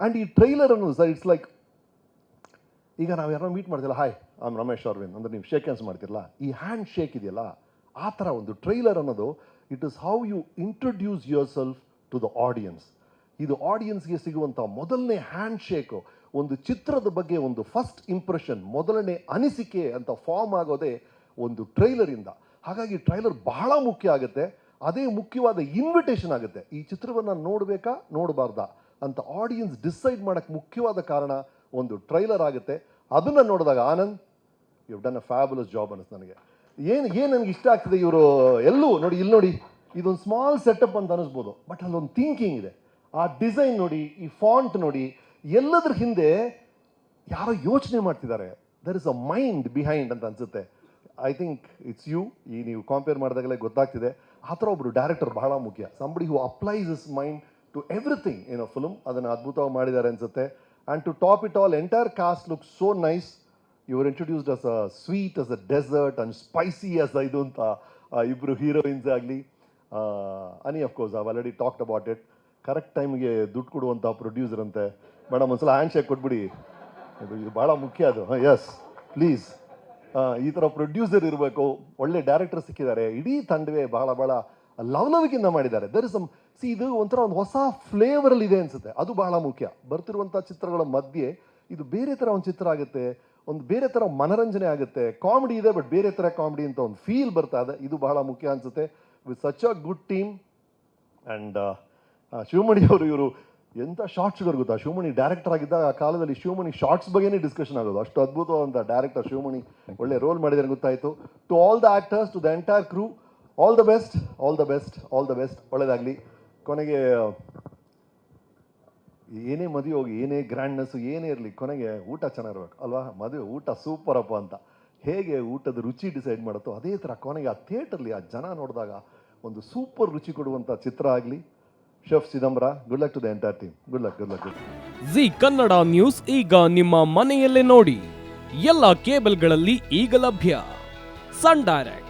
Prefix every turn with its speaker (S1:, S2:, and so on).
S1: And ಈ trailer ಅನ್ನು sir it's like ಈಗ ನಾವು ಯಾರೋ ಮೀಟ್ ಮಾಡ್ತಿಲ್ಲ ಹಾಯ್ ಆಮ್ ರಮೇಶ್ ಅರವಿಂದ್ ಅಂದರೆ ನೀವು ಶೇಕ್ ಹ್ಯಾಂಡ್ಸ್ ಮಾಡ್ತಿರಲ್ಲ. ಈ ಹ್ಯಾಂಡ್ ಶೇಕ್ ಇದೆಯಲ್ಲ, ಆ ಥರ ಒಂದು ಟ್ರೈಲರ್ ಅನ್ನೋದು it is how you introduce yourself to the audience ಇದು ಆಡಿಯನ್ಸ್ಗೆ ಸಿಗುವಂಥ ಮೊದಲನೇ ಹ್ಯಾಂಡ್ ಶೇಕು ಒಂದು ಚಿತ್ರದ ಬಗ್ಗೆ ಒಂದು ಫಸ್ಟ್ ಇಂಪ್ರೆಷನ್ ಮೊದಲನೇ ಅನಿಸಿಕೆ ಅಂತ ಫಾರ್ಮ್ ಆಗೋದೇ ಒಂದು ಟ್ರೈಲರಿಂದ ಹಾಗಾಗಿ ಟ್ರೈಲರ್ ಬಹಳ ಮುಖ್ಯ ಆಗುತ್ತೆ. ಅದೇ ಮುಖ್ಯವಾದ ಇನ್ವಿಟೇಷನ್ ಆಗುತ್ತೆ. ಈ ಚಿತ್ರವನ್ನು ನೋಡಬೇಕಾ, ನೋಡಬಾರ್ದಾ? ಅಂತ ಆಡಿಯನ್ಸ್ ಡಿಸೈಡ್ ಮಾಡೋಕ್ಕೆ ಮುಖ್ಯವಾದ ಕಾರಣ ಒಂದು ಟ್ರೈಲರ್ ಆಗುತ್ತೆ. ಅದನ್ನು ನೋಡಿದಾಗ, Anand you done a fabulous job ಅನ್ನಿಸ್ತು ನನಗೆ. ಏನು ಏನು ನನಗೆ ಇಷ್ಟ ಆಗ್ತದೆ ಇವರು ಎಲ್ಲೂ? ನೋಡಿ, ಇಲ್ಲಿ ನೋಡಿ, ಇದೊಂದು ಸ್ಮಾಲ್ ಸೆಟಪ್ ಅಂತ ಅನಿಸ್ಬೋದು. ಬಟ್ ಅಲ್ಲೊಂದು ಥಿಂಕಿಂಗ್ ಇದೆ. ಆ ಡಿಸೈನ್ ನೋಡಿ, ಈ ಫಾಂಟ್ ನೋಡಿ, ಎಲ್ಲದ್ರ ಹಿಂದೆ ಯಾರೋ ಯೋಚನೆ ಮಾಡ್ತಿದ್ದಾರೆ. There is a mind behind ಅಂತ ಅನಿಸುತ್ತೆ. ಐ ಥಿಂಕ್ ಇಟ್ಸ್ ಯು ಈ ನೀವು ಕಂಪೇರ್ ಮಾಡಿದಾಗಲೇ ಗೊತ್ತಾಗ್ತಿದೆ. ಆ ಥರ ಒಬ್ಬರು ಡೈರೆಕ್ಟರ್ ಬಹಳ ಮುಖ್ಯ. Somebody who applies his mind to everything ಏನೋ ಫಿಲ್ಮ್ ಅದನ್ನು ಅದ್ಭುತವಾಗಿ ಮಾಡಿದ್ದಾರೆ ಅನ್ಸುತ್ತೆ. And to top it all entire cast look so nice your introduced as a sweet as a dessert and spicy as ಇದು ಅಂತ ಇಬ್ಬರು ಹೀರೋಯಿನ್ಸ್ ಆಗಲಿ. ಅನಿ of course I've already talked about it correct ಟೈಮ್ಗೆ ದುಡ್ಡು ಕೊಡುವಂಥ ಪ್ರೊಡ್ಯೂಸರ್ ಅಂತೆ. Madam ಒಂದ್ಸಲ hand shake ಕೊಟ್ಬಿಡಿ. ಇದು ಇದು ಭಾಳ ಮುಖ್ಯ ಅದು. ಎಸ್ ಪ್ಲೀಸ್ ಈ ಥರ ಪ್ರೊಡ್ಯೂಸರ್ ಇರಬೇಕು. ಒಳ್ಳೆ ಡೈರೆಕ್ಟರ್ ಸಿಕ್ಕಿದ್ದಾರೆ. ಇಡೀ ತಂಡವೇ ಭಾಳ ಬಹಳ ಲವಲವಿಕೆಯಿಂದ ಮಾಡಿದ್ದಾರೆ. ದರ್ ಇಸ್ ಸಿ ಇದು ಒಂಥರ ಒಂದು ಹೊಸ ಫ್ಲೇವರಲ್ಲಿ ಇದೆ ಅನ್ಸುತ್ತೆ. ಅದು ಬಹಳ ಮುಖ್ಯ. ಬರ್ತಿರುವಂಥ ಚಿತ್ರಗಳ ಮಧ್ಯೆ ಇದು ಬೇರೆ ಥರ ಒಂದು ಚಿತ್ರ ಆಗುತ್ತೆ, ಒಂದು ಬೇರೆ ಥರ ಮನರಂಜನೆ ಆಗುತ್ತೆ. ಕಾಮಿಡಿ ಇದೆ ಬಟ್ ಬೇರೆ ಥರ ಕಾಮಿಡಿ ಅಂತ ಒಂದು ಫೀಲ್ ಬರ್ತಾ ಇದೆ. ಇದು ಬಹಳ ಮುಖ್ಯ ಅನ್ಸುತ್ತೆ. With such a good team and Shivamani ಅವರು ಇವರು ಎಂಥ ಶಾರ್ಟ್ಸ್ಗಳು ಗೊತ್ತಾ? ಶಿವಮಣಿ ಡೈರೆಕ್ಟರ್ ಆಗಿದ್ದ ಆ ಕಾಲದಲ್ಲಿ ಶಿವಮಣಿ ಶಾರ್ಟ್ಸ್ ಬಗ್ಗೆನೇ ಡಿಸ್ಕಷನ್ ಆಗೋದು. ಅಷ್ಟು ಅದ್ಭುತವಾದಂಥ ಡೈರೆಕ್ಟರ್ ಶಿವಮಣಿ ಒಳ್ಳೆ ರೋಲ್ ಮಾಡಿದ್ದಾರೆ ಗೊತ್ತಾಯಿತು. To all the actors to the entire crew all the best all the best all the best ಒಳ್ಳೇದಾಗಲಿ. ಕೊನೆಗೆ, ಏನೇ ಮದುವೆ ಹೋಗಿ, ಏನೇ ಗ್ರ್ಯಾಂಡ್ನೆಸ್ಸು ಏನೇ ಇರಲಿ, ಕೊನೆಗೆ ಊಟ ಚೆನ್ನಾಗಿರ್ಬೇಕು ಅಲ್ವಾ? ಮದುವೆ ಊಟ ಸೂಪರಪ್ಪ ಅಂತ. ಹೇಗೆ ಊಟದ ರುಚಿ ಡಿಸೈಡ್ ಮಾಡುತ್ತೋ ಅದೇ ಥರ ಕೊನೆಗೆ ಆ ಥಿಯೇಟರ್ಲಿ ಆ ಜನ ನೋಡಿದಾಗ ಒಂದು ಸೂಪರ್ ರುಚಿ ಕೊಡುವಂಥ ಚಿತ್ರ ಆಗಲಿ. Chef Chidambara good luck to the entire team good luck good luck
S2: Zee Kannada news ಈಗ ನಿಮ್ಮ ಮನೆಯಲ್ಲೇ ನೋಡಿ. ಎಲ್ಲ ಕೇಬಲ್ಗಳಲ್ಲಿ ಈಗ ಲಭ್ಯ. ಸನ್ ಡೈರೆಕ್ಟ್